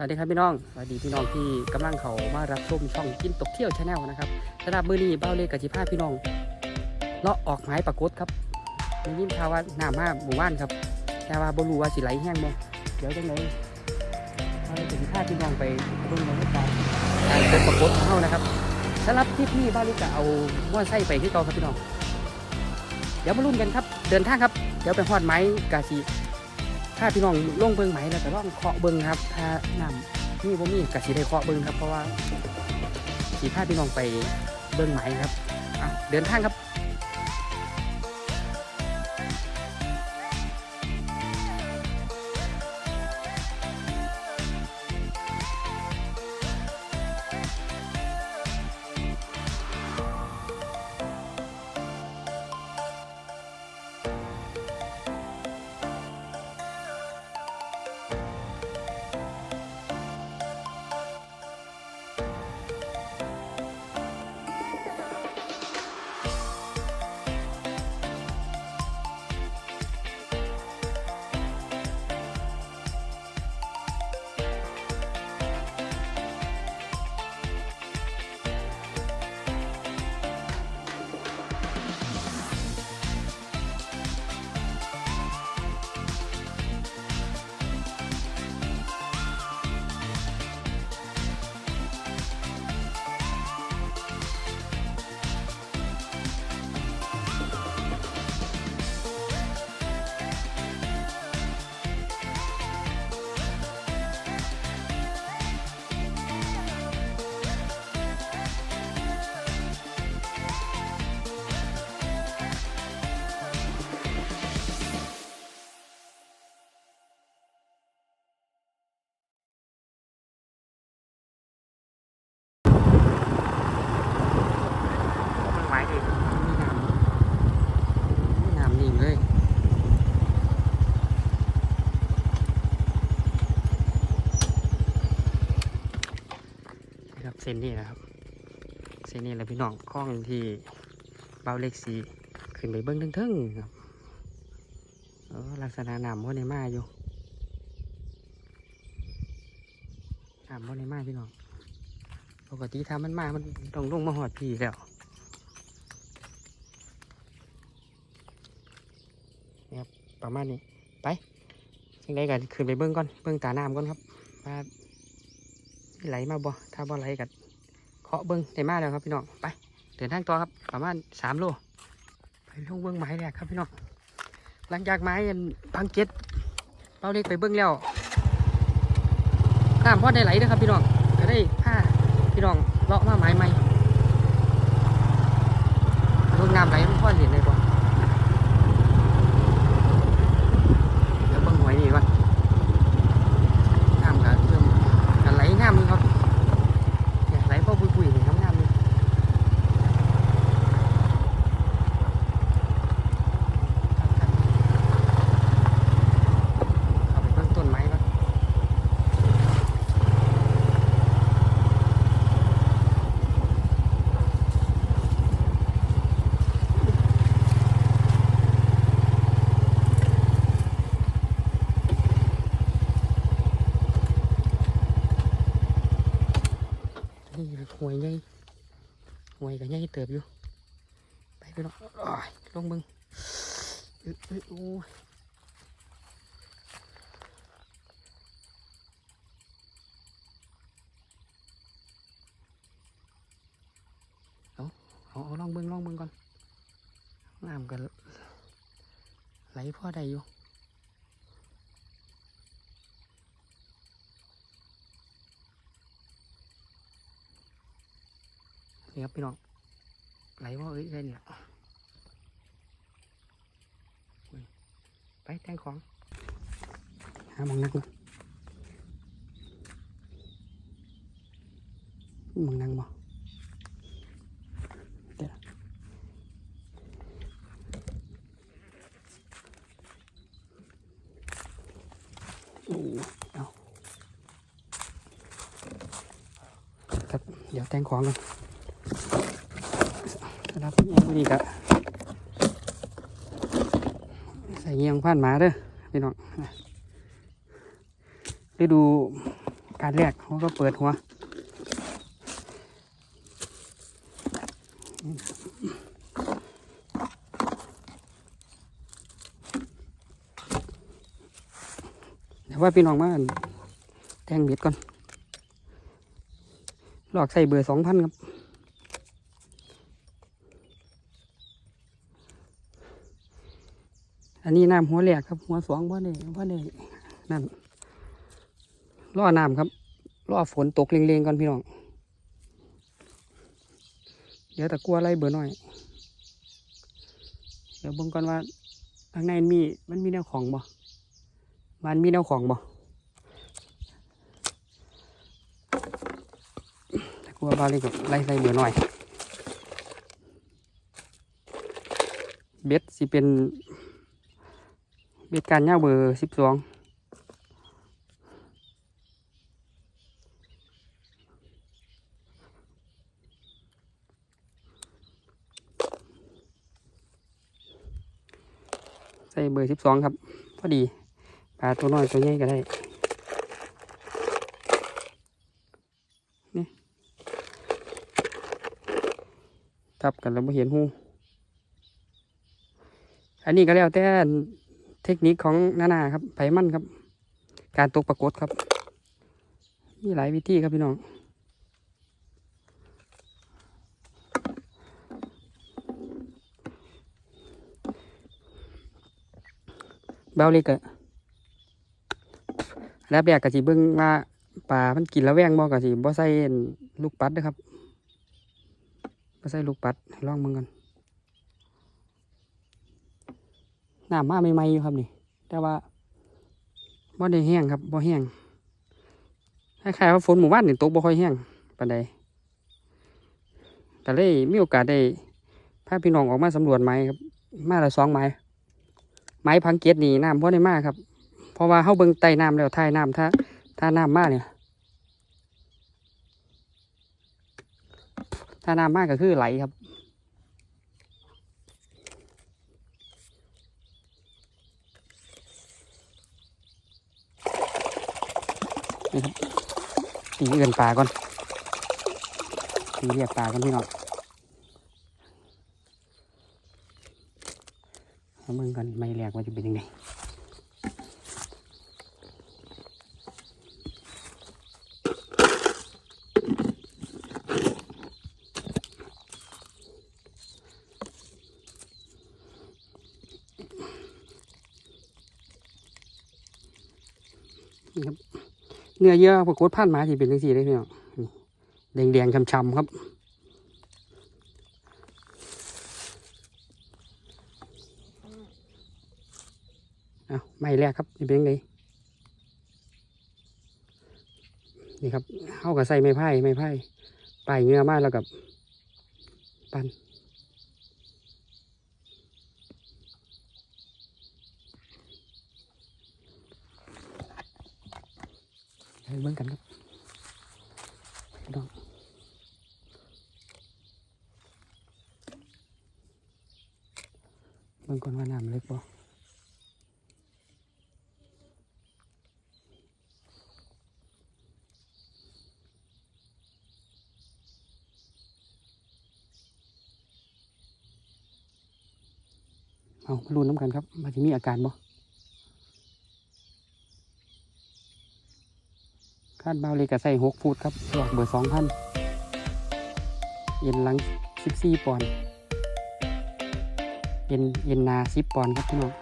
สวัสดีครับพี่น้อง สวัสดีพี่น้องที่กำลังเขามารับชมช่องกินตกเที่ยวชาแนลนะครับสำหรับมือนี้เบ้าเล็กกับจิพาพี่น้องเลาะออกหมายปรากฏครับได้ยินข่าวว่าหน้ำมาหมู่บ้านครับ แต่ว่าบรูว่าสิไหลแห้งบ่เดี๋ยวจังไหนเราเลยจะพาพี่น้องไปเบิ่งบรรยากาศการเป็นปรากฏของเฮานะครับสำหรับทริปนี้เบ้าเล็กจะเอาม้วนไส้ไปที่เก่าครับพี่น้อง เดี๋ยวมาลุ้นกันครับ เดินทางครับ เดี๋ยวไปฮอดไม้กาสี ถ้าพี่น้องลงเบิ้งไหมแล้วก็ลองเคาะเบิ้งครับ ถ้าน้ำนี่บ่มีกะสีได้เคาะเบิ้งครับ เพราะว่าสีผ้าพี่น้องไปเบิ้งไหมครับเดินทางครับ ส้นนี้นะครับเส้นนี้แหละพี่น้องคล้องที่เบาเล็กสีขึ้นไปเบิ้งเทิงๆครับลักษณะน้ำว่าในมาอยู่น้ำว่าในมาพี่น้องปกติถ้ามันมา มันต้องลงมาหอดพี่แล้วนี่ครับประมาณนี้ไปจังไดกันขึ้นไปเบิ้งก่อนเบิ้งตาน้ำก่อนครับว่า ไหลมาบ่ถ้าบ่ไหลกันเคาะเบิ้งได้มาแล้วครับพี่น้องไปเดินทางต่อครับประมาณสามโลไปลงเบิ้งไม้แรกครับพี่น้องหลังจากไม้อันพังเก็ตเราเล็กไปเบิ้งแล้วน้ำพอได้ไหลเด้อครับพี่น้องก็ได้ผ้าพี่น้องเลาะมาไม้ไหมรดน้ำไหลมันพ่อเห็นเลยบ่เดี๋ยวเบิ่งหวยนี่ก่อนน้ำก็เริ่มก็ไหลน้ำนี่ครับเนี่ยไหลพ่อปุยๆนี่น้ำน้ำนี่เอาไปเบิ่งต้นไม้ก่อน นี่หวยใหญ่หวยก็ใหญ่เติบอยู่ ไปพี่น้องลงมึงอึ๊ดอึ๊ดโอ้ยเอาเอาเอาลองเบิ้งลองเบิ้งก่อนน้ำกันไหลพ่อได้อยู่นี่ครับพี่น้อง ไหลว่าเอ้ยได้เนี่ยอุ้ ครับเดี๋ยวแต่งของกันครับยังนี่ก็ใส่เงียงผ่านหมาเด้อพี่น้องฤดูการแรกเขาก็เปิดหัวเดี๋ยวว่าพี่น้องมาแต่งเบ็ดก่อนหลอกใส่เบอร์สองพันครับ อันนี้น้ำหัวแหลกครับหัวสองว่าเนี่ยว่าเนี่ยนั่นล่อน้ำครับล่อฝนตกเร็งๆก่อนพี่น้องเดี๋ยวตะกลัวอะไรเบอร์หน่อย เดี๋ยวเบิ่งก่อนว่าข้างในมีมันมีแนวของบ่มันมีแนวของบ่ตะกลัวบาเลยกับไล่ใส่เบอร์หน่อย เบ็ดสิเป็น เบ็ดการย่างเบอร์สิบสองใส่เบอร์สิบสองครับ พอดีปลาตัวน้อยตัวใหญ่ก็ได้นี่ทับกันแล้วไม่เห็นหูอันนี้ก็แล้วแต่ เทคนิคของนานาครับไผมันครับ การตกปรากฏครับ มีหลายวิธีครับพี่น้องเบาเล็กอะแล้วแบกกะสิเบิ่งว่าปลา มันกินแล้วแวงบ่กะสิบ่ใส่ลูกปัดเด้อครับบ่ใส่ลูกปัดลองเบิ่งกัน น้ำมาใหม่ๆอยู่ครับนี่ แต่ว่าบ่ได้แห้งครับบ่แห้งคล้ายๆว่าฝนหมู่บ้านนี่ตกบ่ค่อยแห้งปานใดก็เลยมีโอกาสได้พาพี่น้องออกมาสำรวจไม้ครับ มาละสองไม้ ไม้พังเกียรนี่น้ำบ่ได้มากครับ เพราะว่าเฮาเบิ่งใต้น้ำแล้วท้ายน้ำถ้าถ้าน้ำมากเนี่ยถ้าน้ำมากก็คือไหลครับ นี่ครับตีเอื่นปลาก่อนตีเรียกปลาก่อนพี่น้องเอามึงก่อนไม่แรกว่าจะเป็นยังไงนี่ครับ เนื้อเยื่อปรากฏผ่านมาที่เป็นจังซี่เลยพี่น้องนี่แดงๆช้ำๆครับเอาไม่แรกครับนี่เป็นยังไงนี่ครับเข้ากับใส่ไม้ไผ่ไม้ไผ่ปลายเนื้อมาแล้วกับปัน เบิ่งกันครับพี่น้องเบิ่งก่อนว่าน้ำเล็กบ่เอามาลุ้นน้ำกันครับมันจะมีอาการบ่าดเบาเลยกับใส่หกฟุตครับหลอกเบอร์สองพันเย็นหลังสิบสี่ปอนด์เย็นเย็นนาสิบปอนด์ครับพี่น้อง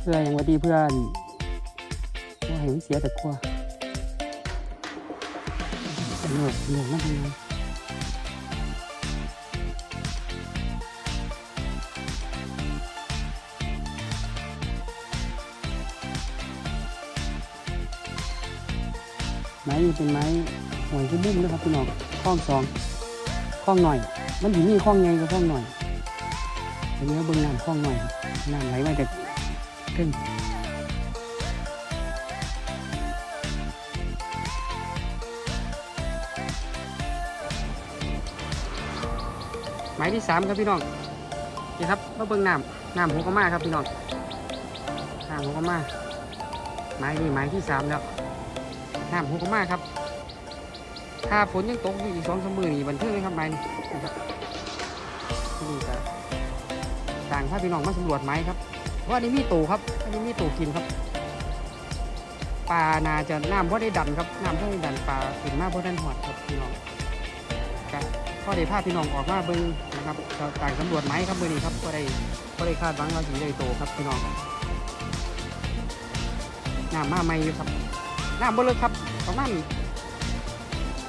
เพื่อยังว่าดีเพื่อนว่าให้มันเสียแต่กลัวเหนื่อยเหนื่อยมากเลย ไม้นี่เป็นไม้หวยที่บุ้มนะครับพี่น้องข้องสองข้องหน่อย มันอยู่นี่ข้องไงกับข้องหน่อยอันนี้เบิ้งน้ำข้องหน่อยน้ำไหลมาจากขึ้นไม้ที่สามครับพี่น้องนี่ครับมาเบิ้งน้ำน้ำหัวกระมาครับพี่น้องน้ำหัวกระมาไม้นี่ไม้ที่สามแล้ว น้ำหกมากครับ ถ้าฝนยังตกอยู่อีกสองสามมือนี่บันเทิงเลยครับไม้นี่นะครับนี่จะต่างพาพี่น้องมาสำรวจไม้ครับเพราะอันนี้มีตูครับอันนี้มีตูกินครับปลานาจะน้ำเพราะได้ดันครับน้ำเพราะได้ดันปลาขึ้นมากเพราะดันหอดครับพี่น้องก็พ่อได้พาพี่น้องออกมาเบิ่งนะครับต่างสำรวจไม้ครับเมื่อนี้ครับก็ได้ก็ได้คาดหวังว่าสีได้โตครับพี่น้องน้ำมาใหม่อยู่ครับ น้ำบ่เลิกครับประมาณ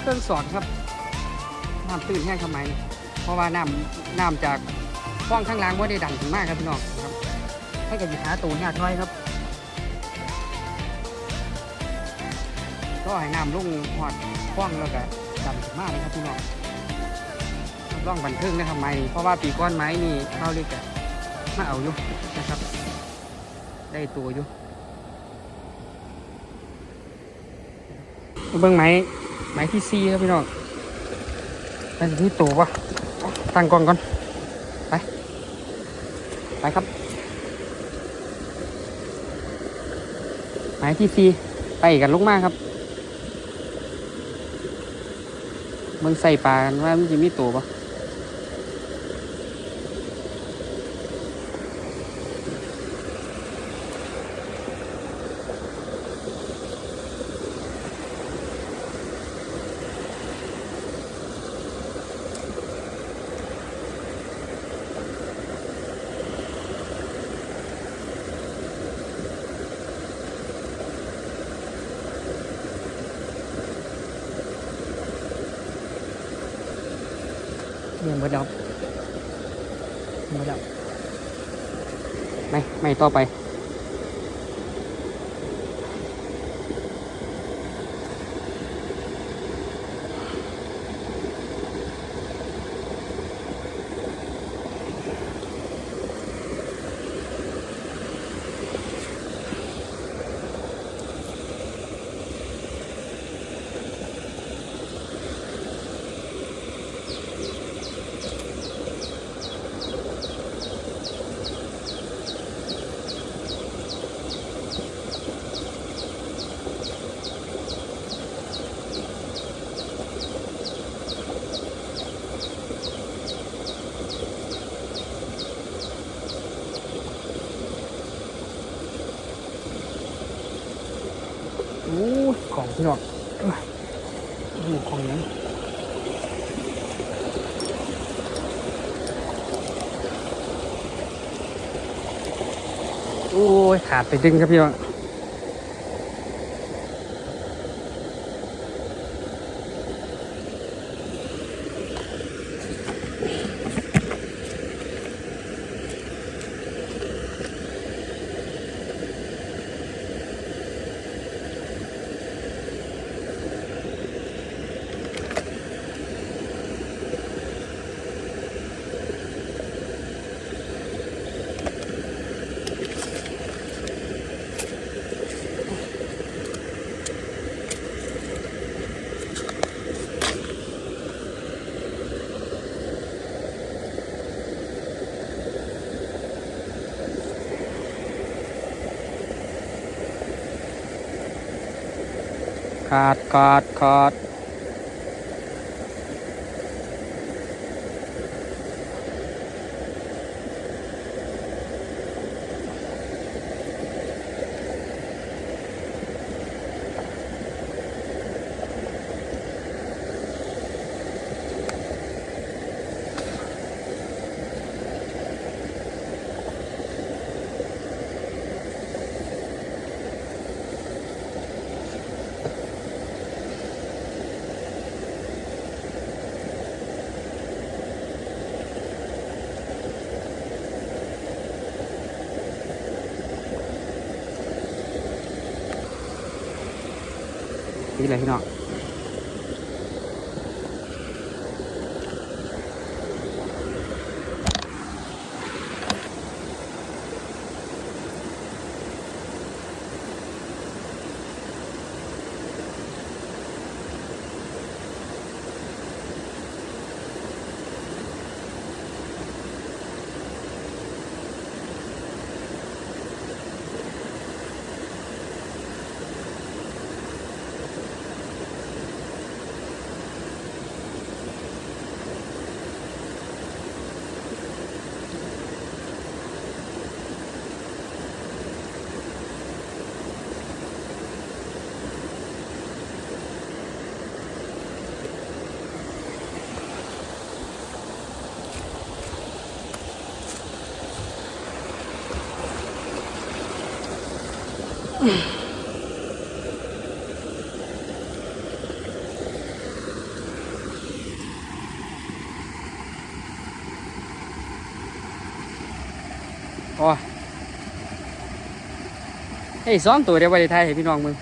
เครื่องสอดครับน้ำตื้นแห้งทำไมเพราะว่าน้ำน้ำจากฟ้องข้างล่างว่าได้ดันถึงมากครับพี่น้องครับให้กับหาตัวยากน้อยครับ ก็ให้น้ำลงหอดคว้างแล้วก็ดำขึ้นมากเลยครับพี่น้องร่องบันทึกนะครับไม เพราะว่าปีก้อนไม้นี่เข้าเรียกอะมาเอาอยู่นะครับ ได้ตัวอยู่ เบื้องไม้ไม้ที่ซีครับพี่น้องเป็นที่ตัวปะตั้งกล้องก่อน ไป ไปครับ ไม้ที่ซีไปกันลงมากครับมึงใส่ปลากันว่ามันจะมีตัวปะ เนี่ยหมดแล้วหมดแล้วไม่ไม่ต่อไป พี่น้องเอ้ยโอ้โหของนี้โอ้ยขาดไปดึงครับพี่น้อง ขาดขาดขาด เลยพี่น้อง โอ้ยเฮ้ยสองตัวเดียวไปไทยให้พี่น้องมึง